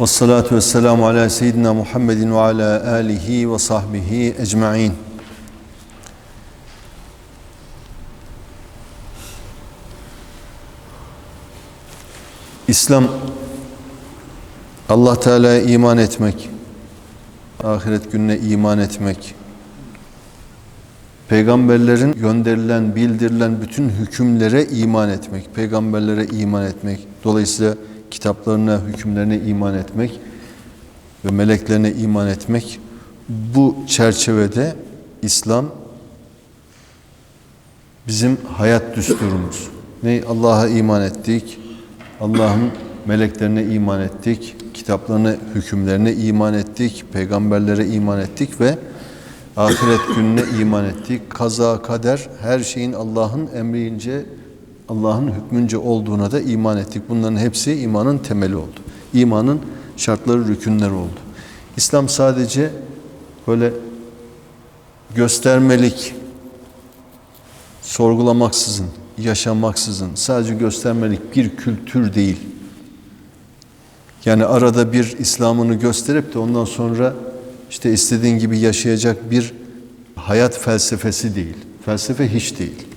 Ve salatu ve selamu ala seyyidina Muhammedin ve ala alihi ve sahbihi ecma'in. İslam Allah Teala'ya iman etmek, ahiret gününe iman etmek, peygamberlerin gönderilen, bildirilen bütün hükümlere iman etmek, peygamberlere iman etmek, dolayısıyla kitaplarına, hükümlerine iman etmek ve meleklerine iman etmek bu çerçevede İslam bizim hayat düsturumuz. Ne Allah'a iman ettik, Allah'ın meleklerine iman ettik, kitaplarına, hükümlerine iman ettik, peygamberlere iman ettik ve ahiret gününe iman ettik. Kaza, kader, her şeyin Allah'ın emriince, Allah'ın hükmünce olduğuna da iman ettik. Bunların hepsi imanın temeli oldu. İmanın şartları, rükünleri oldu. İslam sadece böyle göstermelik, sorgulamaksızın, yaşamaksızın, sadece göstermelik bir kültür değil. Yani arada bir İslam'ını gösterip de ondan sonra işte istediğin gibi yaşayacak bir hayat felsefesi değil. Felsefe hiç değil.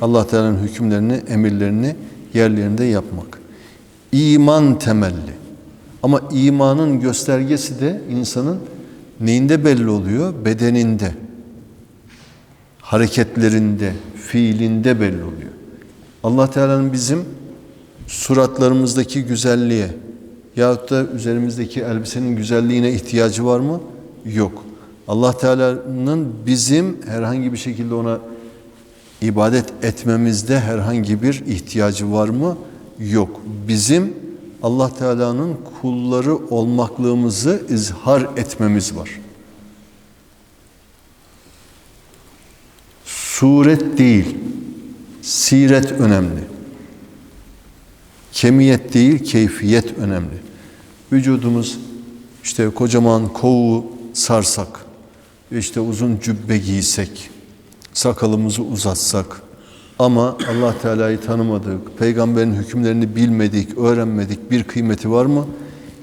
Allah Teala'nın hükümlerini, emirlerini yerlerinde yapmak. İman temelli. Ama imanın göstergesi de insanın neyinde belli oluyor? Bedeninde, hareketlerinde, fiilinde belli oluyor. Allah Teala'nın bizim suratlarımızdaki güzelliğe yahut da üzerimizdeki elbisenin güzelliğine ihtiyacı var mı? Yok. Allah Teala'nın bizim herhangi bir şekilde ona ibadet etmemizde herhangi bir ihtiyacı var mı? Yok. Bizim Allah Teala'nın kulları olmaklığımızı izhar etmemiz var. Suret değil, siret önemli. Kemiyet değil, keyfiyet önemli. Vücudumuz işte kocaman kovu sarsak, işte uzun cübbe giysek, sakalımızı uzatsak ama Allah Teala'yı tanımadık, peygamberin hükümlerini bilmedik, öğrenmedik bir kıymeti var mı?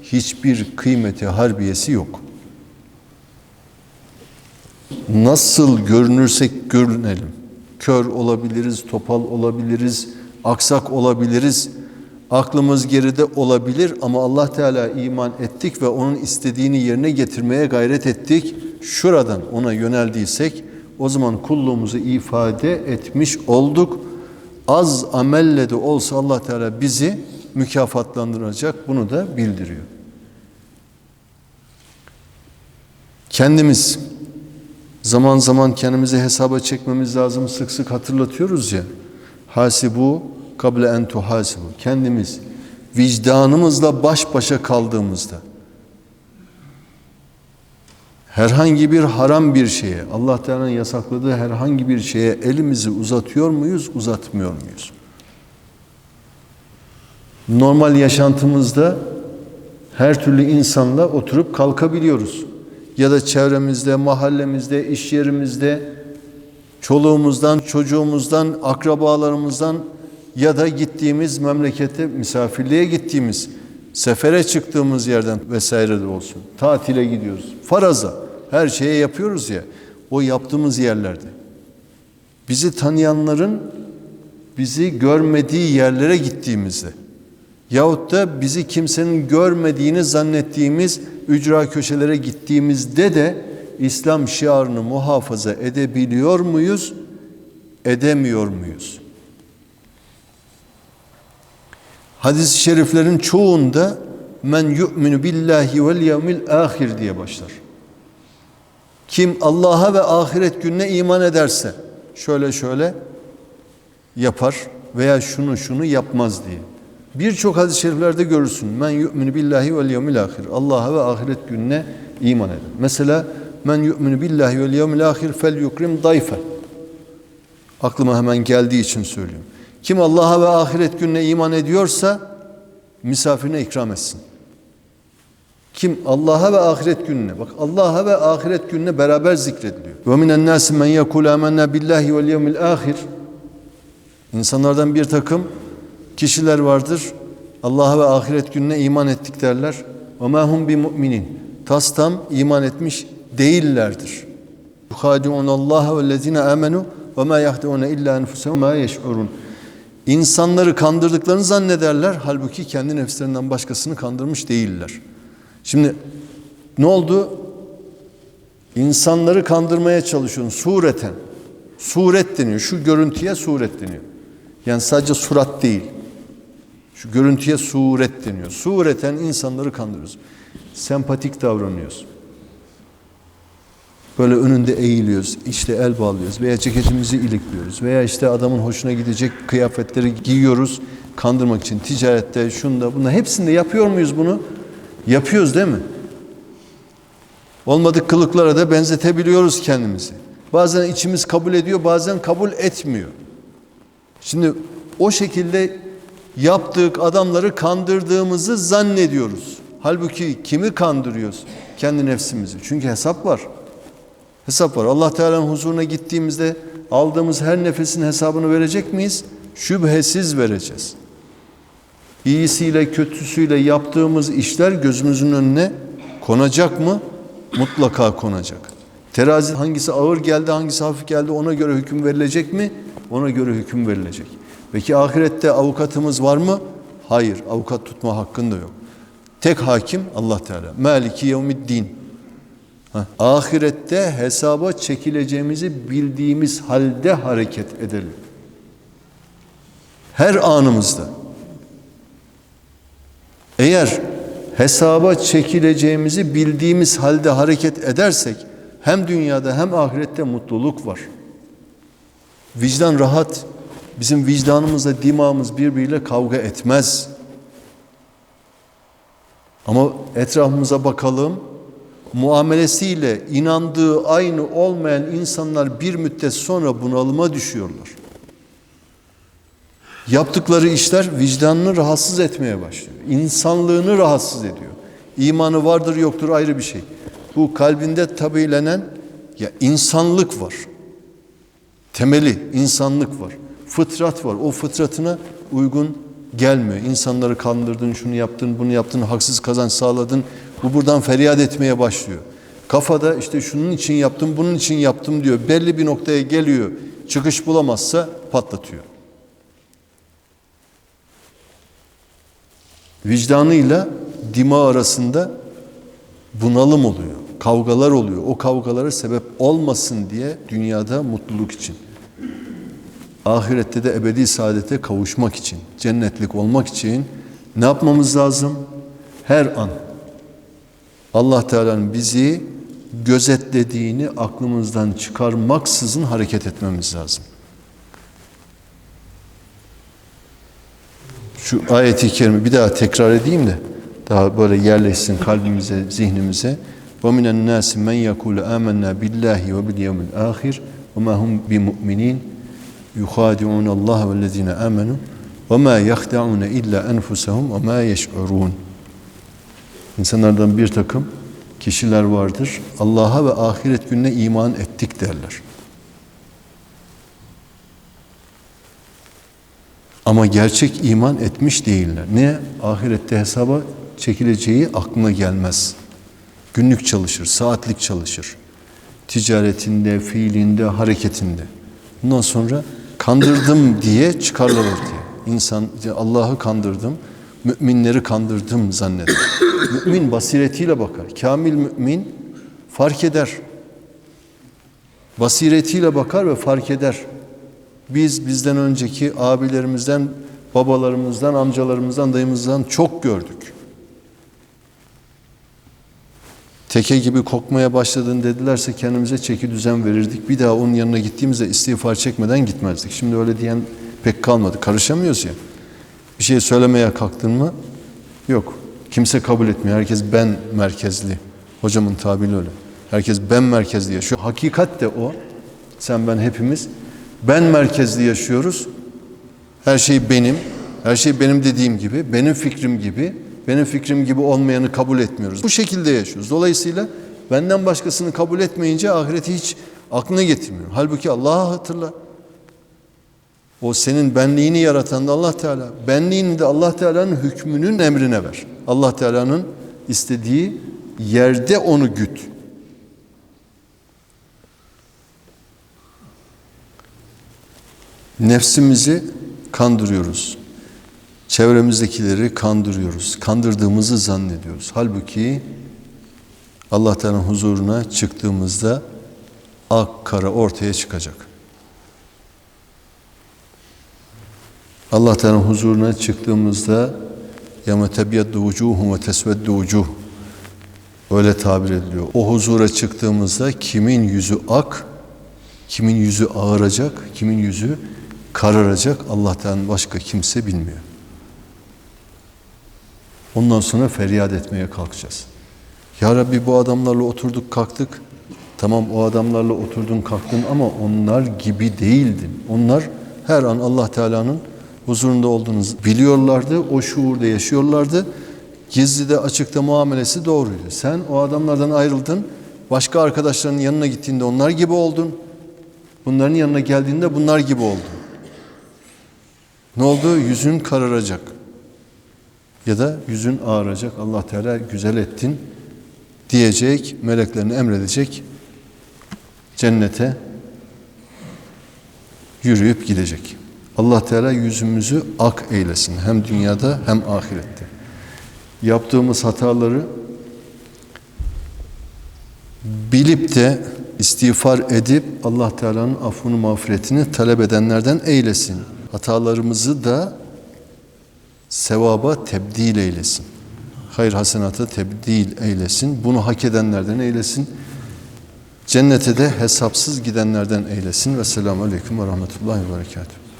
Hiçbir kıymeti harbiyesi yok. Nasıl görünürsek görünelim. Kör olabiliriz, topal olabiliriz, aksak olabiliriz. Aklımız geride olabilir ama Allah Teala iman ettik ve onun istediğini yerine getirmeye gayret ettik. Şuradan ona yöneldiysek o zaman kulluğumuzu ifade etmiş olduk. Az amelle de olsa Allah Teala bizi mükafatlandıracak bunu da bildiriyor. Kendimiz zaman zaman kendimizi hesaba çekmemiz lazım sık sık hatırlatıyoruz ya. Hasibu kable en tuhasibu. Kendimiz vicdanımızla baş başa kaldığımızda herhangi bir haram bir şeye, Allah Teala'nın yasakladığı herhangi bir şeye elimizi uzatıyor muyuz, uzatmıyor muyuz? Normal yaşantımızda her türlü insanla oturup kalkabiliyoruz. Ya da çevremizde, mahallemizde, iş yerimizde, çoluğumuzdan, çocuğumuzdan, akrabalarımızdan ya da gittiğimiz memlekete, misafirliğe gittiğimiz, sefere çıktığımız yerden vesaire de olsun. Tatile gidiyoruz. Faraza her şeye yapıyoruz ya. O yaptığımız yerlerde. Bizi tanıyanların bizi görmediği yerlere gittiğimizde yahut da bizi kimsenin görmediğini zannettiğimiz ücra köşelere gittiğimizde de İslam şiarını muhafaza edebiliyor muyuz? Edemiyor muyuz? Hadis-i şeriflerin çoğunda men yu'minu billahi vel yevmil ahir diye başlar. Kim Allah'a ve ahiret gününe iman ederse şöyle şöyle yapar veya şunu şunu yapmaz diye. Birçok hadis-i şeriflerde görürsün. Men yu'minu billahi vel yevmil ahir. Allah'a ve ahiret gününe iman eder. Mesela men yu'minu billahi vel yevmil ahir fel yukrim dayfe. Aklıma hemen geldiği için söylüyorum. Kim Allah'a ve ahiret gününe iman ediyorsa misafirine ikram etsin. Kim Allah'a ve ahiret gününe bak Allah'a ve ahiret gününe beraber zikrediliyor. Ve minen nasi men yekul amennâ billahi vel yevmil ahir. İnsanlardan bir takım kişiler vardır. Allah'a ve ahiret gününe iman ettik derler. ve ma hum bi mu'minin. Tas tam iman etmiş değillerdir. Yuhadi'un Allah ve lezine amenu ve ma yahdi'un illa enfusehum ma yeş'urun. İnsanları kandırdıklarını zannederler. Halbuki kendi nefslerinden başkasını kandırmış değiller. Şimdi ne oldu? İnsanları kandırmaya çalışıyorsun sureten. Suret deniyor. Şu görüntüye suret deniyor. Yani sadece surat değil. Şu görüntüye suret deniyor. Sureten insanları kandırıyoruz. Sempatik davranıyoruz. Böyle önünde eğiliyoruz, işte el bağlıyoruz veya ceketimizi ilikliyoruz veya işte adamın hoşuna gidecek kıyafetleri giyiyoruz kandırmak için. Ticarette, şunda, bunda hepsinde yapıyor muyuz bunu? Yapıyoruz değil mi? Olmadık kılıklara da benzetebiliyoruz kendimizi. Bazen içimiz kabul ediyor, bazen kabul etmiyor. Şimdi o şekilde yaptık adamları kandırdığımızı zannediyoruz. Halbuki kimi kandırıyoruz? Kendi nefsimizi. Çünkü hesap var. Hesap var. Allah Teala'nın huzuruna gittiğimizde aldığımız her nefesin hesabını verecek miyiz? Şüphesiz vereceğiz. İyisiyle kötüsüyle yaptığımız işler gözümüzün önüne konacak mı? Mutlaka konacak. Terazi hangisi ağır geldi, hangisi hafif geldi ona göre hüküm verilecek mi? Ona göre hüküm verilecek. Peki ahirette avukatımız var mı? Hayır, avukat tutma hakkın da yok. Tek hakim Allah Teala. Maliki yevmiddin. Ahirette hesaba çekileceğimizi bildiğimiz halde hareket edelim. Her anımızda. Eğer hesaba çekileceğimizi bildiğimiz halde hareket edersek hem dünyada hem ahirette mutluluk var. Vicdan rahat. Bizim vicdanımızla dimağımız birbiriyle kavga etmez. Ama etrafımıza bakalım. Muamelesiyle inandığı aynı olmayan insanlar bir müddet sonra bunalıma düşüyorlar. Yaptıkları işler vicdanını rahatsız etmeye başlıyor. İnsanlığını rahatsız ediyor. İmanı vardır yoktur ayrı bir şey. Bu kalbinde tabilenen ya insanlık var. Temeli insanlık var. Fıtrat var. O fıtratına uygun gelmiyor. İnsanları kandırdın, şunu yaptın, bunu yaptın, haksız kazanç sağladın. Bu buradan feryat etmeye başlıyor. Kafada işte şunun için yaptım, bunun için yaptım diyor. Belli bir noktaya geliyor. Çıkış bulamazsa patlatıyor. Vicdanıyla dima arasında bunalım oluyor. Kavgalar oluyor. O kavgalara sebep olmasın diye dünyada mutluluk için. Ahirette de ebedi saadete kavuşmak için, cennetlik olmak için ne yapmamız lazım? Her an Allah Teala'nın bizi gözetlediğini aklımızdan çıkarmaksızın hareket etmemiz lazım. Şu ayeti kerime bir daha tekrar edeyim de daha böyle yerleşsin kalbimize, zihnimize. وَمِنَ النَّاسِ مَنْ يَقُولُ آمَنَّا بِاللّٰهِ وَبِالْيَوْمِ الْآخِرِ وَمَا هُمْ بِمُؤْمِنِينَ يُخَادِعُونَ اللّٰهَ وَالَّذِينَ آمَنُوا وَمَا يَخْدَعُونَ إِلَّا أَنفُسَهُمْ وَمَا يَشْعُرُونَ İnsanlardan bir takım kişiler vardır. Allah'a ve ahiret gününe iman ettik derler. Ama gerçek iman etmiş değiller. Ne? Ahirette hesaba çekileceği aklına gelmez. Günlük çalışır, saatlik çalışır. Ticaretinde, fiilinde, hareketinde. Bundan sonra kandırdım diye çıkarlar ortaya. İnsan Allah'ı kandırdım, müminleri kandırdım zanneder. Mümin basiretiyle bakar. Kamil mümin fark eder. Basiretiyle bakar ve fark eder. Biz bizden önceki abilerimizden, babalarımızdan, amcalarımızdan, dayımızdan çok gördük. Teke gibi kokmaya başladın dedilerse kendimize çeki düzen verirdik. Bir daha onun yanına gittiğimizde istiğfar çekmeden gitmezdik. Şimdi öyle diyen pek kalmadı. Karışamıyoruz ya. Bir şey söylemeye kalktın mı? Yok. Kimse kabul etmiyor. Herkes ben merkezli. Hocamın tabiri öyle. Herkes ben merkezli yaşıyor. Hakikat de o. Sen ben hepimiz ben merkezli yaşıyoruz. Her şey benim. Her şey benim dediğim gibi, benim fikrim gibi, benim fikrim gibi olmayanı kabul etmiyoruz. Bu şekilde yaşıyoruz. Dolayısıyla benden başkasını kabul etmeyince ahireti hiç aklına getirmiyor. Halbuki Allah'ı hatırla. O senin benliğini yaratan da Allah Teala. Benliğini de Allah Teala'nın hükmünün emrine ver. Allah Teala'nın istediği yerde onu güt. Nefsimizi kandırıyoruz. Çevremizdekileri kandırıyoruz. Kandırdığımızı zannediyoruz. Halbuki Allah Teala'nın huzuruna çıktığımızda ak kara ortaya çıkacak. Allah Teala'nın huzuruna çıktığımızda yeme tebyeddu vucuhum ve tesveddu vucuh öyle tabir ediliyor. O huzura çıktığımızda kimin yüzü ak, kimin yüzü ağaracak, kimin yüzü kararacak Allah'tan başka kimse bilmiyor. Ondan sonra feryat etmeye kalkacağız. Ya Rabbi bu adamlarla oturduk kalktık. Tamam o adamlarla oturdun kalktın ama onlar gibi değildin. Onlar her an Allah Teala'nın huzurunda olduğunuzu biliyorlardı. O şuurda yaşıyorlardı. Gizlide açıkta muamelesi doğruydu. Sen o adamlardan ayrıldın. Başka arkadaşlarının yanına gittiğinde onlar gibi oldun. Bunların yanına geldiğinde bunlar gibi oldun. Ne oldu? Yüzün kararacak. Ya da yüzün ağaracak. Allah Teala güzel ettin diyecek, meleklerini emredecek. Cennete yürüyüp gidecek. Allah Teala yüzümüzü ak eylesin. Hem dünyada hem ahirette. Yaptığımız hataları bilip de istiğfar edip Allah Teala'nın affını mağfiretini talep edenlerden eylesin. Hatalarımızı da sevaba tebdil eylesin. Hayır hasenata tebdil eylesin. Bunu hak edenlerden eylesin. Cennete de hesapsız gidenlerden eylesin. Ve selamu aleyküm ve rahmetullahi ve berekatuhu.